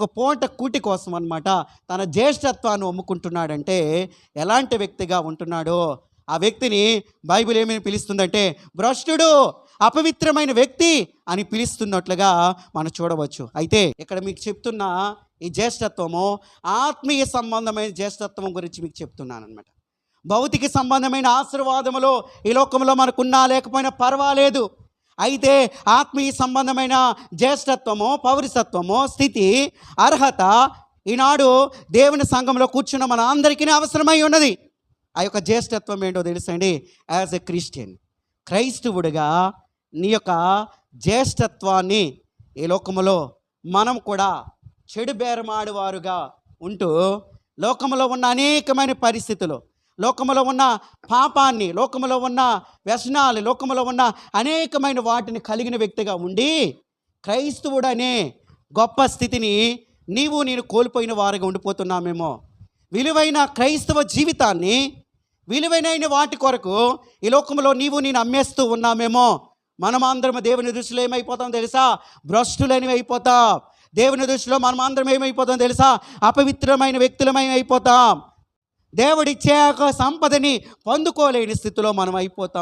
ఒక పూట కూటి కోసం అనమాట తన జ్యేష్ఠత్వాన్ని అమ్ముకుంటున్నాడంటే ఎలాంటి వ్యక్తిగా ఉంటున్నాడో? ఆ వ్యక్తిని బైబిల్ ఏమని పిలుస్తుందంటే భ్రష్టుడు అపవిత్రమైన వ్యక్తి అని పిలుస్తున్నట్లుగా మనం చూడవచ్చు. అయితే ఇక్కడ మీకు చెప్తున్న ఈ జ్యేష్ఠత్వము ఆత్మీయ సంబంధమైన జ్యేష్ఠత్వం గురించి మీకు చెప్తున్నాను అనమాట భౌతిక సంబంధమైన ఆశీర్వాదములో ఈ లోకంలో మనకున్నా లేకపోయినా పర్వాలేదు. అయితే ఆత్మీయ సంబంధమైన జ్యేష్ఠత్వము పౌరసత్వము స్థితి అర్హత ఈనాడు దేవుని సంఘంలో కూర్చున్న మన అందరికీ అవసరమై ఉన్నది. ఆ యొక్క జ్యేష్ఠత్వం ఏంటో తెలుసండి? As a Christian. క్రైస్తవుడిగా నీ యొక్క జ్యేష్ఠత్వాన్ని ఈ లోకములో మనం కూడా చెడు బేరమాడువారుగా ఉంటూ లోకములో ఉన్న అనేకమైన పరిస్థితులు లోకములో ఉన్న పాపాన్ని లోకములో ఉన్న వ్యసనాలు లోకములో ఉన్న అనేకమైన వాటిని కలిగిన వ్యక్తిగా ఉండి క్రైస్తవుడనే గొప్ప స్థితిని నీవు నేను కోల్పోయిన వారిగా ఉండిపోతున్నామేమో. విలువైన క్రైస్తవ జీవితాన్ని విలువైన వాటి కొరకు ఈ లోకంలో నీవు నేను అమ్మేస్తూ ఉన్నామేమో. మనమాందరం దేవుని దృష్టిలో ఏమైపోతాం తెలుసా? భ్రష్టులని అయిపోతాం. దేవుని దృష్టిలో మనమాందరం ఏమైపోతాం తెలుసా? అపవిత్రమైన వ్యక్తులమై అయిపోతాం. దేవుడిచ్చే సంపదని పొందుకోలేని స్థితిలో మనం అయిపోతాం